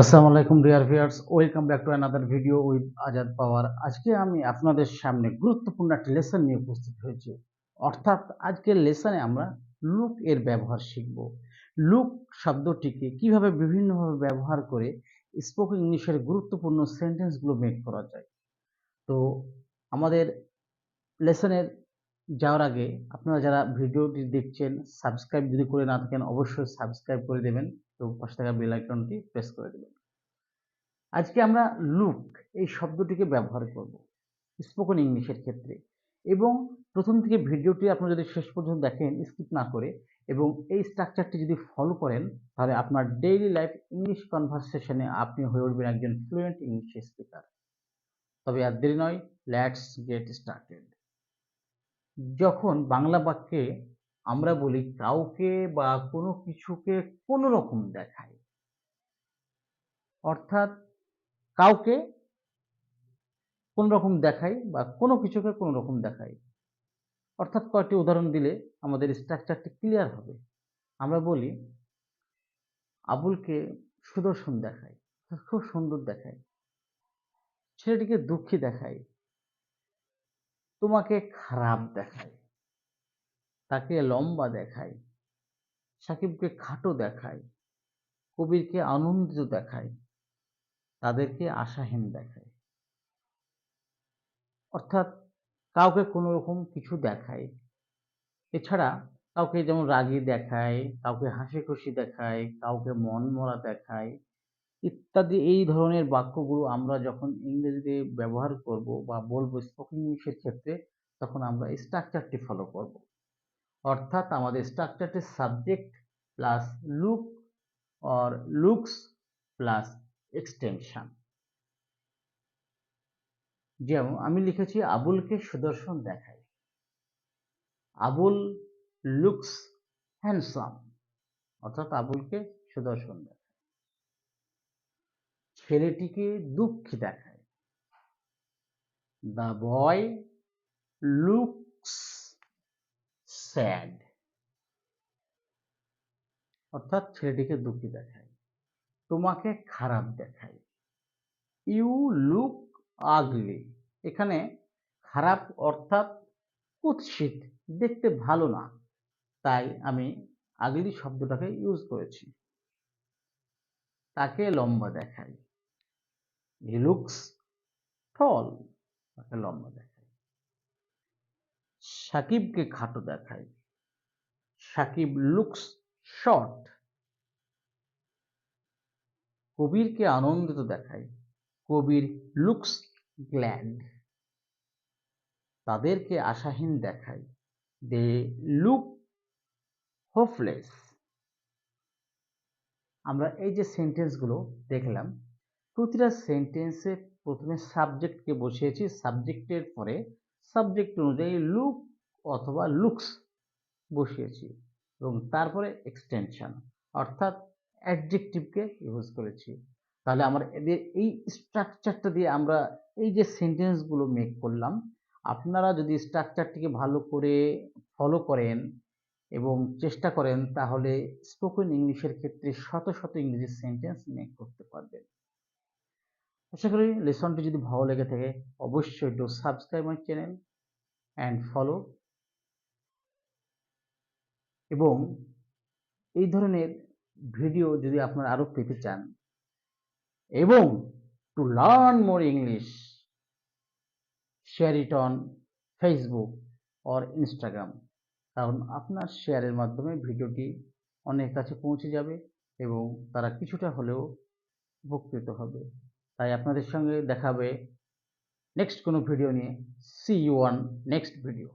আসসালামু আলাইকুম dear viewers welcome back to another video with Azad power আজকে আমি আপনাদের সামনে গুরুত্বপূর্ণ একটা লেসন নিয়ে উপস্থিত হয়েছি। অর্থাৎ আজকের লেসনে আমরা লুক এর ব্যবহার শিখব। লুক শব্দটিকে কীভাবে বিভিন্নভাবে ব্যবহার করে স্পোকেন ইংলিশের গুরুত্বপূর্ণ সেন্টেন্সগুলো মেক করা যায়। তো আমাদের লেসনের যাওয়ার আগে আপনারা যারা ভিডিওটি দেখছেন সাবস্ক্রাইব যদি করে না থাকেন, অবশ্যই সাবস্ক্রাইব করে দেবেন। এবং পাশে থাকা বেল আইকনটি প্রেস করে দেবেন। আজকে আমরা লুক এই শব্দটিকে ব্যবহার করব স্পোকেন ইংলিশের ক্ষেত্রে। এবং প্রথম থেকে ভিডিওটি আপনারা যদি শেষ পর্যন্ত দেখেন স্কিপ না করে, এবং এই স্ট্রাকচারটি যদি ফলো করেন, তাহলে আপনার ডেইলি লাইফ ইংলিশ কনভারসেশনে আপনি হয়ে উঠবেন একজন ফ্লুয়েন্ট ইংলিশ স্পিকার তবে আর দেরি নয় লেটস গেট স্টার্টেড যখন বাংলা বাক্যে আমরা বলি কাউকে বা কোনো কিছুকে কোনো রকম দেখায়, অর্থাৎ কাউকে কোন রকম দেখাই বা কোনো কিছুকে কোনো রকম দেখাই অর্থাৎ কয়েকটি উদাহরণ দিলে আমাদের স্ট্রাকচারটি ক্লিয়ার হবে। আমরা বলি, আবুলকে সুদর্শন দেখায় খুব সুন্দর দেখায়, ছেলেটিকে দুঃখী দেখায় তোমাকে খারাপ দেখায়। তাকে লম্বা দেখায়। সাকিবকে খাটো দেখায়। কবিরকে আনন্দিত দেখায়। তাদেরকে আশাহীন দেখায়। অর্থাৎ কাউকে কোনো রকম কিছু দেখায়। এছাড়া কাউকে যেমন রাগী দেখায়, কাউকে হাসি খুশি দেখায়, কাউকে মন মরা দেখায় ইত্যাদি এই ধরনের বাক্যগুলো আমরা যখন ইংরেজিতে ব্যবহার করব বা বলব স্পোকেন ইংলিশের ক্ষেত্রে, তখন আমরা স্ট্রাকচারটি ফলো করব। অর্থাৎ আমাদের স্ট্রাকচারটি subject plus look or looks plus extension যেমন আমি লিখেছি, আবুলকে সুদর্শন দেখায় আবুল লুকস হ্যান্ডসাম অর্থাৎ আবুলকে সুদর্শন দেখায় ছেলেটিকে দুঃখী দেখায়। দ্য বয় লুকস স্যাড অর্থাৎ ছেলেটিকে দুঃখী দেখায়। তোমাকে খারাপ দেখায়। ইউ লুক আগলি এখানে খারাপ অর্থাৎ কুৎসিত, দেখতে ভালো না। তাই আমি আগলি শব্দটাকে ইউজ করেছি। তাকে লম্বা দেখাই হি লুকস টল তাকে লম্বা দেখায়। সাকিবকে খাটো দেখায়। সাকিব লুকস শর্ট কবিরকে আনন্দিত দেখায়। কবির লুকস গ্ল্যাড তাদেরকে আশাহীন দেখায়। দে লুক হোপলেস আমরা এই যে সেন্টেন্সগুলো দেখলাম প্রতিটা সেন্টেন্সে প্রথমে সাবজেক্টকে বসিয়েছি। সাবজেক্টের পরে সাবজেক্ট অনুযায়ী লুক অথবা লুকস বসিয়েছি এবং তারপরে এক্সটেনশন অর্থাৎ অ্যাডজেক্টিভকে ইউজ করেছি। তাহলে আমার এদের এই স্ট্রাকচারটা দিয়ে আমরা এই যে সেন্টেন্সগুলো মেক করলাম, আপনারা যদি স্ট্রাকচারটিকে ভালো করে ফলো করেন এবং চেষ্টা করেন, তাহলে স্পোকেন ইংলিশের ক্ষেত্রে শত শত ইংরেজি সেন্টেন্স মেক করতে পারবেন। আশা করি লেসনটি যদি ভালো লেগে থাকে, অবশ্যই do subscribe my channel and follow এবং এই ধরনের ভিডিও যদি আপনারা আরও পেতে চান, এবং to learn more English share it on Facebook or Instagram কারণ আপনার শেয়ারের মাধ্যমে ভিডিওটি অনেক কাছে পৌঁছে যাবে এবং তারা কিছুটা হলেও উপকৃত হবে। তাই আপনাদের সঙ্গে দেখাবে নেক্সট কোনো ভিডিও নিয়ে. See you on next video